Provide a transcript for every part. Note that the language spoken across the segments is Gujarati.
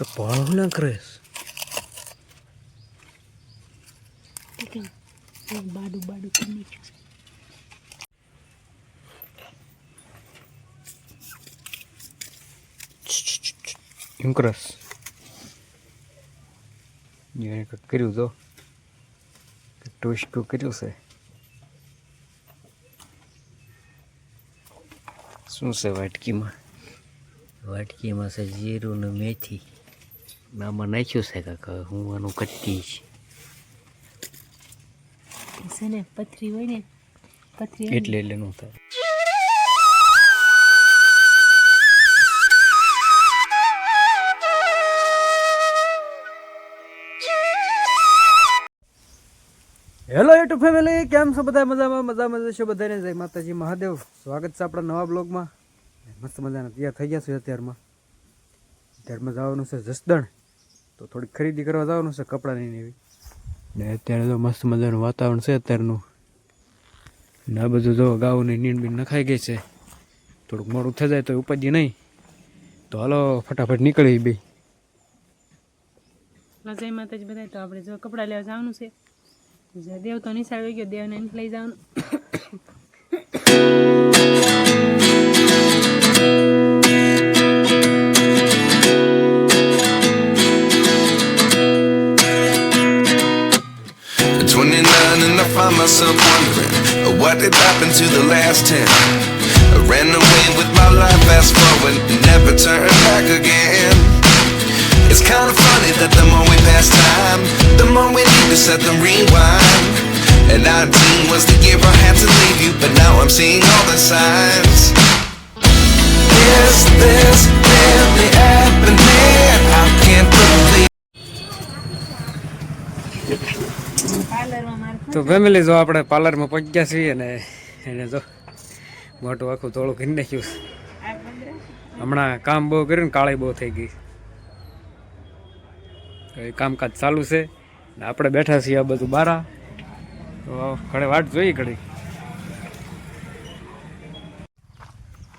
તો ભાવ ના કરે બાડું બાડું કરી. એમ કરસ એને કંઈક કર્યું તો ટોસ્ટું કર્યું છે શું છે વાટકીમાં વાટકીમાં છે જીરું ને મેથી આમાં નાખ્યું છે કાકા. હું આનું કટકી છે. ને પથરી હોય ને પથરી એટલે એટલે નું થાય. હેલો યુટ્યુબ ફેમિલી કેમ છો બધા? મજામાં મજામાં છો બધાને? જય માતાજી મહાદેવ. સ્વાગત છે આપણા નવા બ્લોગમાં. મસ્ત મજાના તૈયાર થઈ ગયા છે અત્યારમાં. અત્યારમાં જવાનું છે જસદણ. તો થોડીક ખરીદી કરવા જવાનું છે કપડાની ને એવી. ને અત્યારે તો મસ્ત મજાનું વાતાવરણ છે અત્યારનું. ને આ બધું જો ગાઉની નીંદ બીન નખાઈ ગઈ છે. થોડુંક મોડું થઈ જાય તો ઉપજી નહીં. તો હાલો ફટાફટ નીકળી બે. જય માતાજી બધા તો આપણે જો કપડાં લેવા જવાનું છે. જે દેવ તો નિશાળ વહી ગયો દેવને લઈ જવાનું. the last 10. I ran away with my life, fast forward, and never turn back again. It's kind of funny that the more we pass time, the more we need to set them rewind. And 19 was the year I had to leave you, but now I'm seeing all the signs. Is this really happening? I can't believe. પાર્લરમાં મારે તો ફેમિલી જો આપણે પાર્લરમાં પહોંચી ગયા છીએ અને એને જો મોટું આખું થોડું કરી નાખ્યું છે. હમણાં કામ બહુ કર્યું ને કાળી બહુ થઈ ગઈ. એ કામકાજ ચાલુ છે. ને આપણે બેઠા છીએ આ બધું બારા. તો ઘણે વાટ જોઈ ઘડી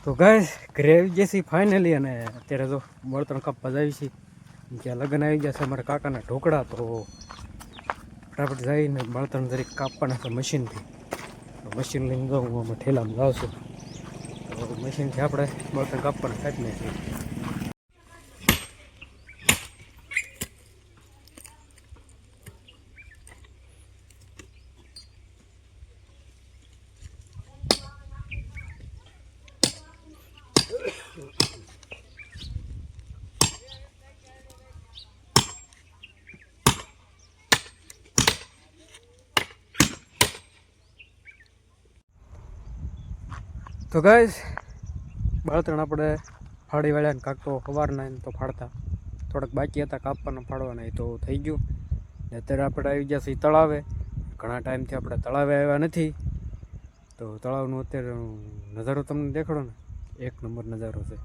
તો ગાય ઘરે આવી ગયા છીએ ફાઇનલી અને અત્યારે તો બળતણ કાપવા આવી છીએ ત્યાં લગ્ન આવી ગયા છે અમારા કાકાના ઢોકળા. તો ફટાફટ જઈને બળતણ જરીક કાપવાના છે મશીનથી મશીન લઈને જાઉં હું અમે ઠેલામાં જાઉં છું. મશીનથી આપણે બળતણ કાપવાના કાપી નાખીએ તો ગાઈસ બળતણ આપણે ફાડી વાળ્યા ને કાંક તો સવારના એને તો ફાડતા. થોડાક બાકી હતા કાપવાના, ફાડવાના, એ તો થઈ ગયું. ને અત્યારે આપણે આવી ગયા છીએ તળાવે. ઘણા ટાઈમથી આપણે તળાવે આવ્યા નથી. તો તળાવનો અત્યારે નજારો તમને દેખાડો ને? એક નંબર નજારો છે.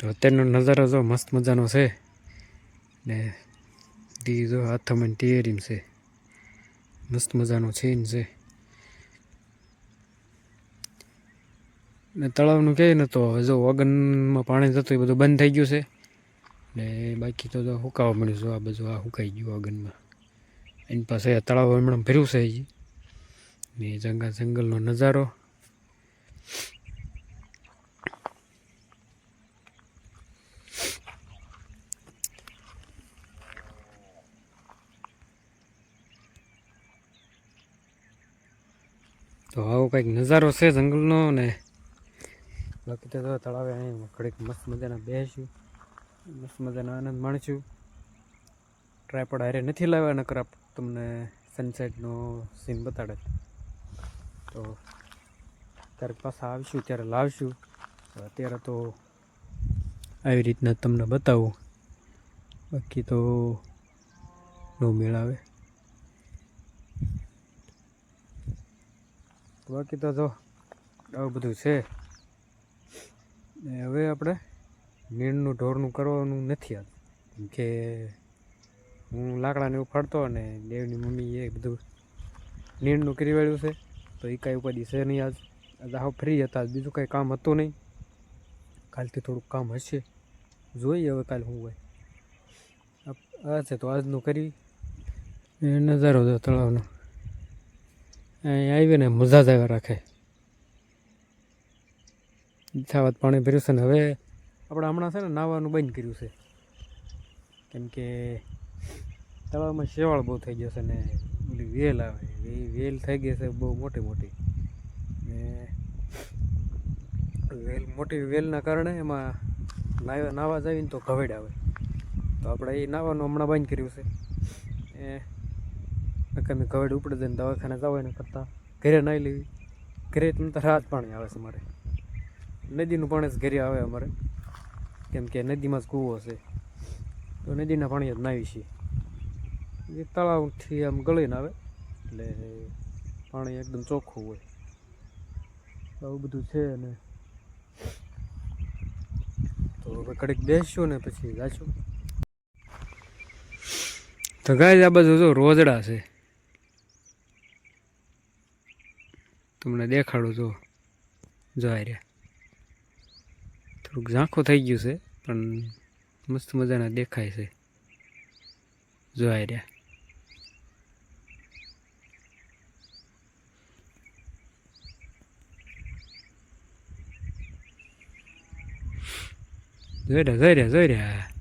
તો અત્યારનો નજારો જો મસ્ત મજાનો છે. ને દી જો હાથમાં ટીયરીમ છે. મસ્ત મજાનો છે સીન છે. ને તળાવનું કહે ને તો જો વગનમાં પાણી જતું એ બધું બંધ થઈ ગયું છે. ને બાકી તો જો હુકાવા મળ્યું છે. આ બધું આ હુકાઈ ગયું વગનમાં. એની પાસે તળાવ હમણાં ભર્યું છે હજી. ને જંગલ જંગલનો નજારો. તો આવો કંઈક નજારો છે જંગલનો ને બાકી તો તળાવે અહીં ઘડીક મસ્ત મજાના બેસીશું મસ્ત મજાનો આનંદ માણીશું. ટ્રાયપોડ હારે નથી લાવ્યા, નકર તમને સનસેટનો સીન બતાડે. તો ત્યારે પાછા આવીશું, ત્યારે લાવશું. અત્યારે તો આવી રીતના તમને બતાવું. બાકી તો નો મેળ આવે. બાકી તો જો, આવું બધું છે. ને હવે આપણે નીણનું ઢોરનું કરવાનું નથી આજ કેમ કે હું લાકડાને ઉફાડતો અને દેવની મમ્મી એ બધું નીણનું કરી વાળ્યું છે. તો એ કાંઈ ઉપાધિ છે નહીં આજ. આજ ફ્રી હતા. બીજું કાંઈ કામ હતું નહીં. કાલથી થોડુંક કામ હશે. જોઈએ હવે કાલે શું હોય. આ- છે તો આજનું કરી. નજારો તળાવનો. અહીં આવીને મજા જ આવ્યા રાખે. ઈચ્છાવત પાણી ભર્યું છે ને હવે આપણે હમણાં છે ને નાહવાનું બંધ કર્યું છે. કેમ કે તળાવમાં શેવાળ બહુ થઈ ગયો છે ને, ઓલી વેલ આવે. એ વેલ થઈ ગઈ છે બહુ મોટી મોટી. ને વેલ મોટી વેલના કારણે એમાં નાહવા જઈને તો ઘવેડ આવે. તો આપણે એ નાહવાનું હમણાં બંધ કર્યું છે. એ નકર મેં ઘવેડ ઉપડે જઈને દવાખાને જવા એના કરતાં. ઘરે નાહી લેવી. ઘરે તો રાહત રાત પાણી આવે છે મારે. નદીનું પાણી જ ઘરે આવે અમારે. કેમ કે નદીમાં જ કૂવો છે. તો નદીના પાણી જ નાહી છીએ. એ તળાવથી આમ ગળીને આવે, એટલે પાણી એકદમ ચોખ્ખું હોય. આવું બધું છે અને તો હવે કડીક બેસશું ને પછી જાશું. તો ગાય આ બાજુ જો રોજડા છે. તમને દેખાડું જો. જોઈ રહ્યા. થોડુંક ઝાંખું થઈ ગયું છે, પણ મસ્ત મજાના દેખાય છે. જો રહ્યા. જોઈ રહ્યા જોઈ રહ્યા જોઈ રહ્યા.